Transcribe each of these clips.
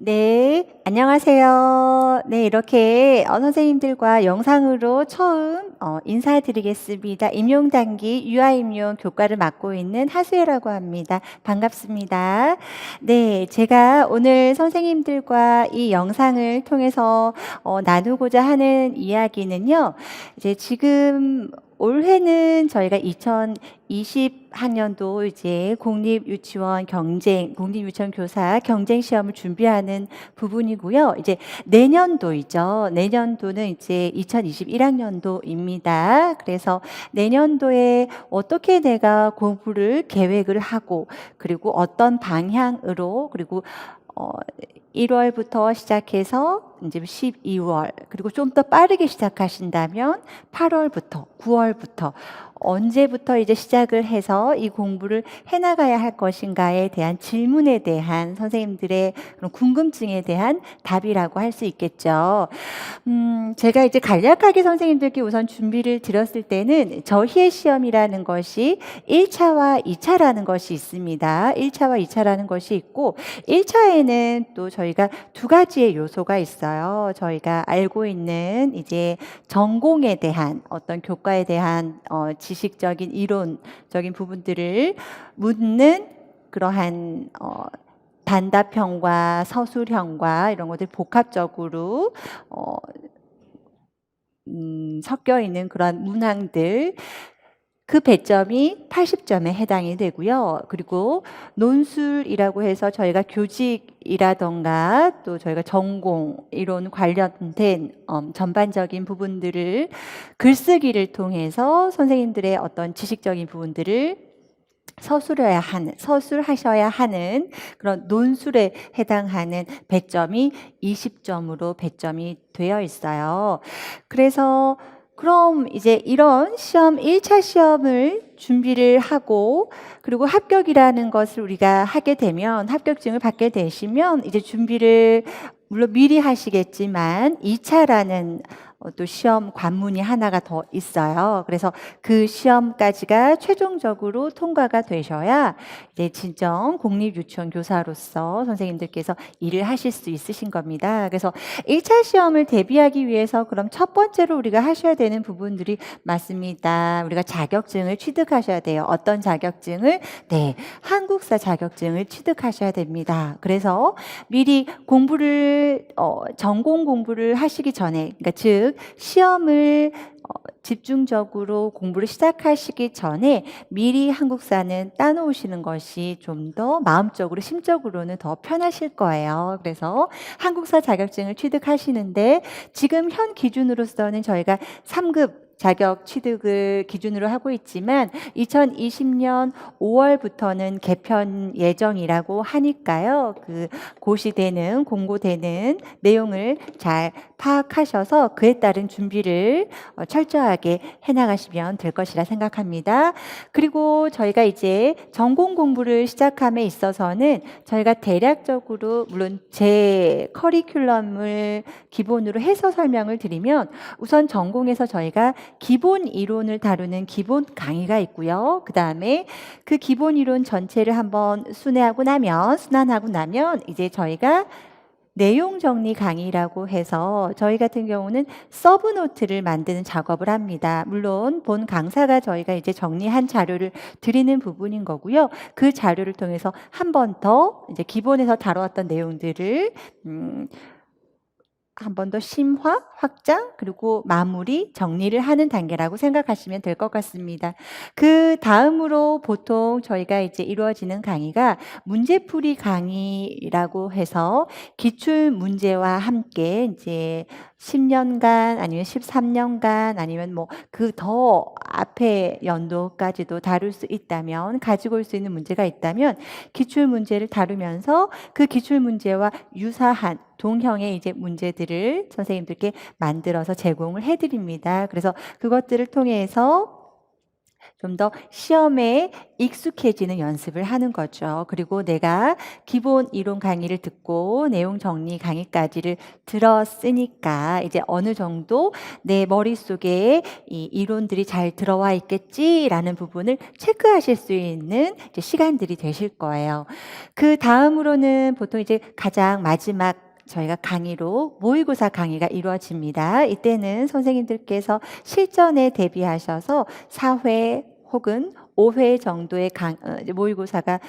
네, 안녕하세요. 네, 이렇게 어, 선생님들과 영상으로 처음 어, 인사드리겠습니다. 임용단기 유아임용 교과를 맡고 있는 하수혜라고 합니다. 반갑습니다. 네, 제가 오늘 선생님들과 이 영상을 통해서 어, 나누고자 하는 이야기는요. 이제 지금 올해는 저희가 2020학년도 이제 공립유치원 경쟁, 공립유치원 교사 경쟁 시험을 준비하는 부분이고요. 이제 내년도이죠. 내년도는 이제 2021학년도입니다. 그래서 내년도에 어떻게 내가 공부를 계획을 하고 그리고 어떤 방향으로 그리고 어 1월부터 시작해서 이제 12월 그리고 좀 더 빠르게 시작하신다면 8월부터 9월부터 언제부터 이제 시작을 해서 이 공부를 해나가야 할 것인가에 대한 질문에 대한 선생님들의 그런 궁금증에 대한 답이라고 할 수 있겠죠. 음, 제가 이제 간략하게 선생님들께 우선 준비를 드렸을 때는 저희의 시험이라는 것이 1차와 2차라는 것이 있습니다. 1차와 2차라는 것이 있고 1차에는 또 저희가 두 가지의 요소가 있어요. 저희가 알고 있는 이제 전공에 대한 어떤 교과에 대한 어, 지식적인 이론적인 부분들을 묻는 그러한 어, 단답형과 서술형과 이런 것들 복합적으로 어, 음, 섞여 있는 그런 문항들 그 배점이 80점에 해당이 되고요. 그리고 논술이라고 해서 저희가 교직이라던가 또 저희가 전공 이론 관련된 음, 전반적인 부분들을 글쓰기를 통해서 선생님들의 어떤 지식적인 부분들을 서술해야 하는, 서술하셔야 하는 그런 논술에 해당하는 배점이 20점으로 배점이 되어 있어요. 그래서 그럼 이제 이런 시험, 1차 시험을 준비를 하고 그리고 합격이라는 것을 우리가 하게 되면 합격증을 받게 되시면 이제 준비를 물론 미리 하시겠지만 2차라는 어, 또 시험 관문이 하나가 더 있어요. 그래서 그 시험까지가 최종적으로 통과가 되셔야 이제 진정 공립유치원 교사로서 선생님들께서 일을 하실 수 있으신 겁니다. 그래서 1차 시험을 대비하기 위해서 그럼 첫 번째로 우리가 하셔야 되는 부분들이 맞습니다. 우리가 자격증을 취득하셔야 돼요. 어떤 자격증을? 네. 한국사 자격증을 취득하셔야 됩니다. 그래서 미리 공부를 어, 전공 공부를 하시기 전에 그러니까 즉 시험을 어, 집중적으로 공부를 시작하시기 전에 미리 한국사는 따놓으시는 것이 좀 더 마음적으로 심적으로는 더 편하실 거예요. 그래서 한국사 자격증을 취득하시는데 지금 현 기준으로서는 저희가 3급 자격 취득을 기준으로 하고 있지만 2020년 5월부터는 개편 예정이라고 하니까요. 그 고시되는 공고되는 내용을 잘 파악하셔서 그에 따른 준비를 어, 철저하게 해 나가시면 될 것이라 생각합니다. 그리고 저희가 이제 전공 공부를 시작함에 있어서는 저희가 대략적으로 물론 제 커리큘럼을 기본으로 해서 설명을 드리면 우선 전공에서 저희가 기본 이론을 다루는 기본 강의가 있고요. 그 다음에 그 기본 이론 전체를 한번 순회하고 나면, 순환하고 나면 이제 저희가 내용 정리 강의라고 해서 저희 같은 경우는 서브 노트를 만드는 작업을 합니다. 물론 본 강사가 저희가 이제 정리한 자료를 드리는 부분인 거고요. 그 자료를 통해서 한 번 더 이제 기본에서 다뤄왔던 내용들을 음, 한 번 더 심화, 확장, 그리고 마무리, 정리를 하는 단계라고 생각하시면 될 것 같습니다. 그 다음으로 보통 저희가 이제 이루어지는 강의가 문제풀이 강의라고 해서 기출 문제와 함께 이제 10년간 아니면 13년간 아니면 뭐 그 더 앞에 연도까지도 다룰 수 있다면 가지고 올 수 있는 문제가 있다면 기출 문제를 다루면서 그 기출 문제와 유사한 동형의 이제 문제들을 선생님들께 만들어서 제공을 해드립니다. 그래서 그것들을 통해서 좀 더 시험에 익숙해지는 연습을 하는 거죠. 그리고 내가 기본 이론 강의를 듣고 내용 정리 강의까지를 들었으니까 이제 어느 정도 내 머릿속에 이 이론들이 잘 들어와 있겠지라는 부분을 체크하실 수 있는 시간들이 되실 거예요. 그 다음으로는 보통 이제 가장 마지막 저희가 강의로 모의고사 강의가 이루어집니다. 이때는 선생님들께서 실전에 대비하셔서 4회 혹은 5회 정도의 강, 어, 모의고사가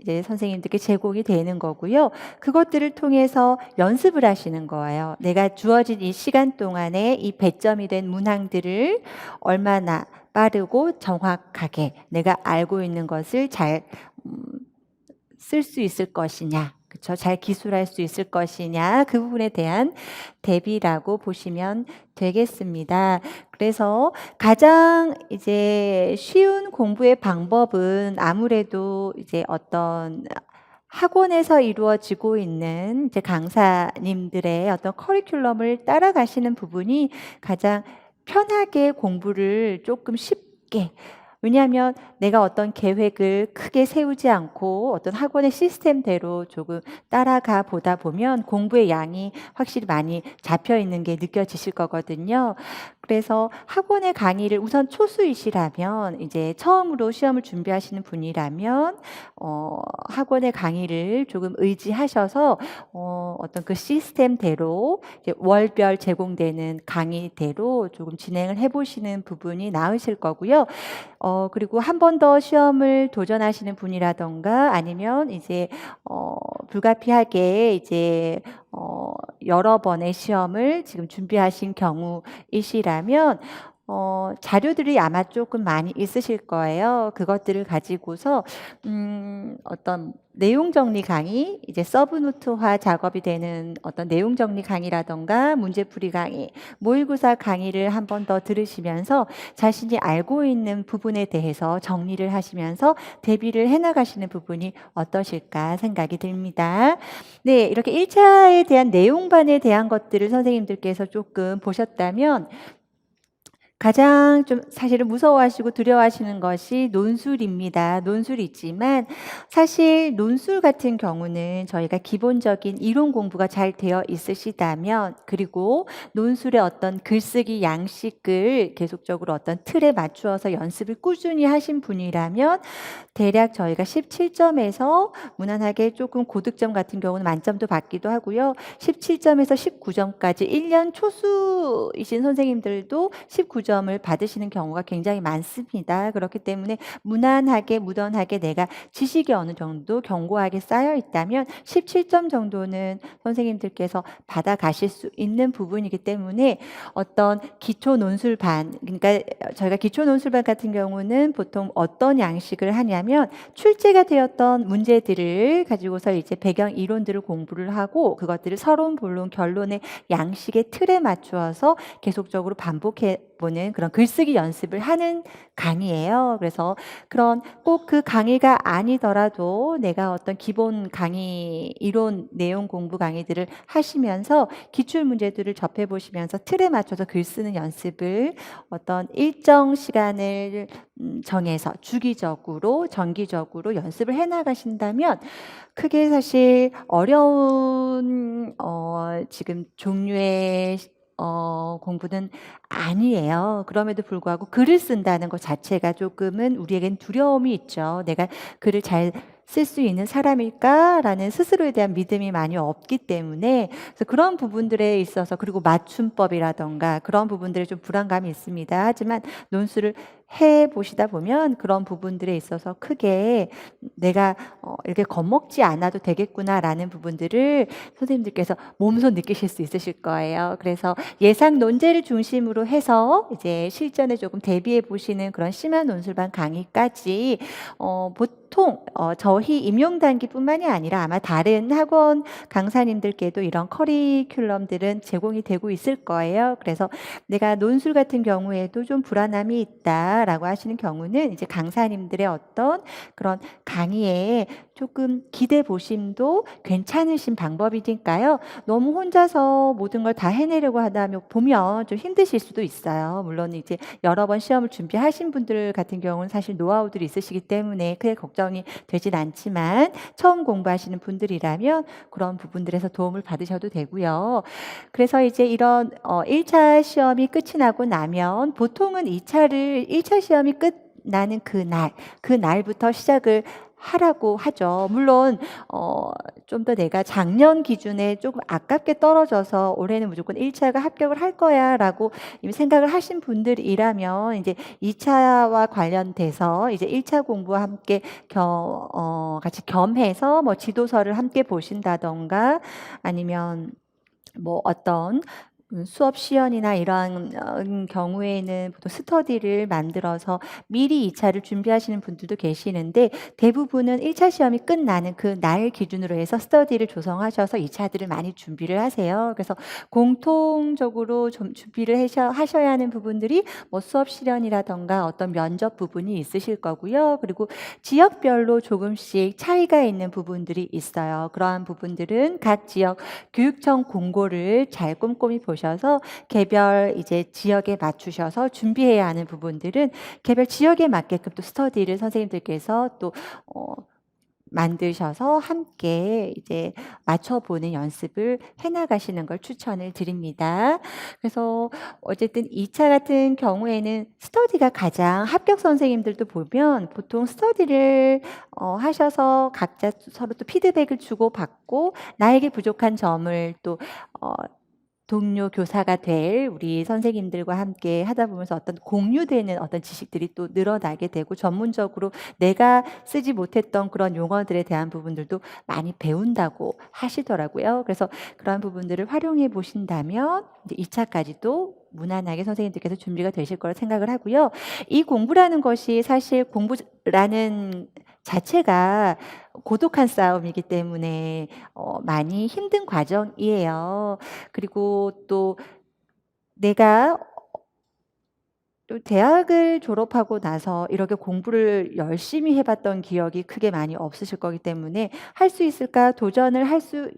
이제 선생님들께 제공이 되는 거고요. 그것들을 통해서 연습을 하시는 거예요. 내가 주어진 이 시간 동안에 이 배점이 된 문항들을 얼마나 빠르고 정확하게 내가 알고 있는 것을 잘 쓸수 있을 것이냐. 그쵸? 잘 기술할 수 있을 것이냐. 그 부분에 대한 대비라고 보시면 되겠습니다. 그래서 가장 이제 쉬운 공부의 방법은 아무래도 이제 어떤 학원에서 이루어지고 있는 이제 강사님들의 어떤 커리큘럼을 따라가시는 부분이 가장 편하게 공부를 조금 쉽게 왜냐하면 내가 어떤 계획을 크게 세우지 않고 어떤 학원의 시스템대로 조금 따라가 보다 보면 공부의 양이 확실히 많이 잡혀 있는 게 느껴지실 거거든요. 그래서 학원의 강의를 우선 초수이시라면 이제 처음으로 시험을 준비하시는 분이라면 어, 학원의 강의를 조금 의지하셔서 어, 어떤 그 시스템대로 월별 제공되는 강의대로 조금 진행을 해보시는 부분이 나으실 거고요. 어, 그리고 한 번 더 시험을 도전하시는 분이라던가 아니면 이제 어, 불가피하게 이제 어, 여러 번의 시험을 지금 준비하신 경우이시라면 어, 자료들이 아마 조금 많이 있으실 거예요. 그것들을 가지고서 음, 어떤 내용 정리 강의, 이제 서브노트화 작업이 되는 어떤 내용 정리 강의라던가 문제풀이 강의, 모의고사 강의를 한 번 더 들으시면서 자신이 알고 있는 부분에 대해서 정리를 하시면서 대비를 해 나가시는 부분이 어떠실까 생각이 듭니다. 네, 이렇게 1차에 대한 내용반에 대한 것들을 선생님들께서 조금 보셨다면 가장 좀 사실은 무서워하시고 두려워하시는 것이 논술입니다. 논술이 있지만 사실 논술 같은 경우는 저희가 기본적인 이론 공부가 잘 되어 있으시다면 그리고 논술의 어떤 글쓰기 양식을 계속적으로 어떤 틀에 맞추어서 연습을 꾸준히 하신 분이라면 대략 저희가 17점에서 무난하게 조금 고득점 같은 경우는 만점도 받기도 하고요. 17점에서 19점까지 1년 초수이신 선생님들도 19점 점을 받으시는 경우가 굉장히 많습니다. 그렇기 때문에 무난하게 무던하게 내가 지식이 어느 정도 견고하게 쌓여 있다면 17점 정도는 선생님들께서 받아 가실 수 있는 부분이기 때문에 어떤 기초 논술반 그러니까 저희가 기초 논술반 같은 경우는 보통 어떤 양식을 하냐면 출제가 되었던 문제들을 가지고서 이제 배경 이론들을 공부를 하고 그것들을 서론, 본론, 결론의 양식의 틀에 맞추어서 계속적으로 반복해 보는 그런 글쓰기 연습을 하는 강의예요. 그래서 그런 꼭 그 강의가 아니더라도 내가 어떤 기본 강의 이론 내용 공부 강의들을 하시면서 기출 문제들을 접해 보시면서 틀에 맞춰서 글 쓰는 연습을 어떤 일정 시간을 음, 정해서 주기적으로 정기적으로 연습을 해 나가신다면 크게 사실 어려운 어 지금 종류의 어, 공부는 아니에요. 그럼에도 불구하고 글을 쓴다는 것 자체가 조금은 우리에겐 두려움이 있죠. 내가 글을 잘 쓸 수 있는 사람일까라는 스스로에 대한 믿음이 많이 없기 때문에 그래서 그런 부분들에 있어서 그리고 맞춤법이라던가 그런 부분들에 좀 불안감이 있습니다. 하지만 논술을 해 보시다 보면 그런 부분들에 있어서 크게 내가 어, 이렇게 겁먹지 않아도 되겠구나라는 부분들을 선생님들께서 몸소 느끼실 수 있으실 거예요. 그래서 예상 논제를 중심으로 해서 이제 실전에 조금 대비해 보시는 그런 심한 논술반 강의까지 어, 보통 어, 저희 임용 단기뿐만이 아니라 아마 다른 학원 강사님들께도 이런 커리큘럼들은 제공이 되고 있을 거예요. 그래서 내가 논술 같은 경우에도 좀 불안함이 있다. 싶다라고 하시는 경우는 이제 강사님들의 어떤 그런 강의에 조금 기대 보심도 괜찮으신 방법이니까요. 너무 혼자서 모든 걸 다 해내려고 하다 보면 좀 힘드실 수도 있어요. 물론 이제 여러 번 시험을 준비하신 분들 같은 경우는 사실 노하우들이 있으시기 때문에 크게 걱정이 되진 않지만 처음 공부하시는 분들이라면 그런 부분들에서 도움을 받으셔도 되고요. 그래서 이제 이런 어 1차 시험이 끝이 나고 나면 보통은 2차를 1차 시험이 끝나는 그 날, 그 날부터 시작을 하라고 하죠. 물론 어 좀 더 내가 작년 기준에 조금 아깝게 떨어져서 올해는 무조건 1차가 합격을 할 거야라고 생각을 하신 분들이라면 이제 2차와 관련돼서 이제 1차 공부와 함께 겸, 어, 같이 겸해서 뭐 지도서를 함께 보신다던가 아니면 뭐 어떤 음, 수업 시연이나 이런 어, 경우에는 보통 스터디를 만들어서 미리 2차를 준비하시는 분들도 계시는데 대부분은 1차 시험이 끝나는 그 날 기준으로 해서 스터디를 조성하셔서 2차들을 많이 준비를 하세요. 그래서 공통적으로 좀 준비를 하셔, 하셔야 하는 부분들이 뭐 수업 실연이라던가 어떤 면접 부분이 있으실 거고요. 그리고 지역별로 조금씩 차이가 있는 부분들이 있어요. 그러한 부분들은 각 지역 교육청 공고를 잘 꼼꼼히 보 셔서 개별 이제 지역에 맞추셔서 준비해야 하는 부분들은 개별 지역에 맞게끔 또 스터디를 선생님들께서 또 어, 만드셔서 함께 이제 맞춰보는 연습을 해나가시는 걸 추천을 드립니다. 그래서 어쨌든 2차 같은 경우에는 스터디가 가장 합격 선생님들도 보면 보통 스터디를 어, 하셔서 각자 서로 또 피드백을 주고 받고 나에게 부족한 점을 또 어, 동료 교사가 될 우리 선생님들과 함께 하다 보면서 어떤 공유되는 어떤 지식들이 또 늘어나게 되고 전문적으로 내가 쓰지 못했던 그런 용어들에 대한 부분들도 많이 배운다고 하시더라고요. 그래서 그런 부분들을 활용해 보신다면 이제 2차까지도 무난하게 선생님들께서 준비가 되실 거라 생각을 하고요. 이 공부라는 것이 사실 공부라는 자체가 고독한 싸움이기 때문에 어, 많이 힘든 과정이에요. 그리고 또 내가 또 대학을 졸업하고 나서 이렇게 공부를 열심히 해봤던 기억이 크게 많이 없으실 거기 때문에 할 수 있을까 도전을 할 수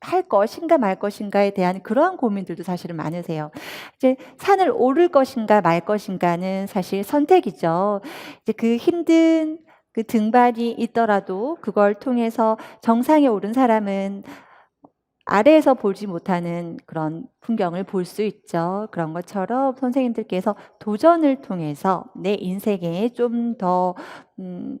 할 것인가 말 것인가에 대한 그러한 고민들도 사실은 많으세요. 이제 산을 오를 것인가 말 것인가는 사실 선택이죠. 이제 그 힘든 그 등반이 있더라도 그걸 통해서 정상에 오른 사람은 아래에서 보지 못하는 그런 풍경을 볼 수 있죠. 그런 것처럼 선생님들께서 도전을 통해서 내 인생에 좀더 음,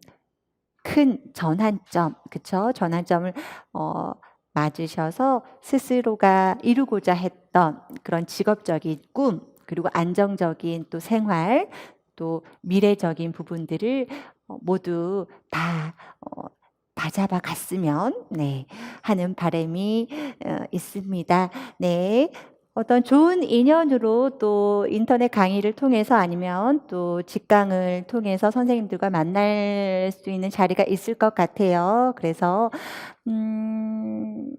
큰 전환점, 그쵸? 전환점을 어, 맞으셔서 스스로가 이루고자 했던 그런 직업적인 꿈, 그리고 안정적인 또 생활, 또 미래적인 부분들을 어, 모두 다 어, 다잡아 갔으면 네 하는 바람이 어, 있습니다. 네. 어떤 좋은 인연으로 또 인터넷 강의를 통해서 아니면 또 직강을 통해서 선생님들과 만날 수 있는 자리가 있을 것 같아요. 그래서 음,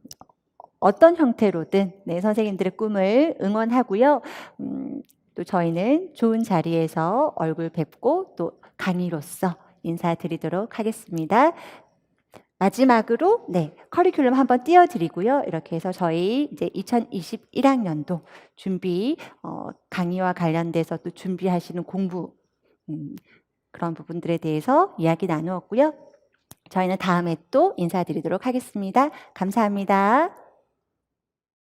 어떤 형태로든 네, 선생님들의 꿈을 응원하고요. 음, 또 저희는 좋은 자리에서 얼굴 뵙고 또 강의로서 인사드리도록 하겠습니다. 마지막으로 네 커리큘럼 한번 띄워드리고요. 이렇게 해서 저희 이제 2021학년도 준비 어, 강의와 관련돼서 또 준비하시는 공부 음, 그런 부분들에 대해서 이야기 나누었고요. 저희는 다음에 또 인사드리도록 하겠습니다. 감사합니다.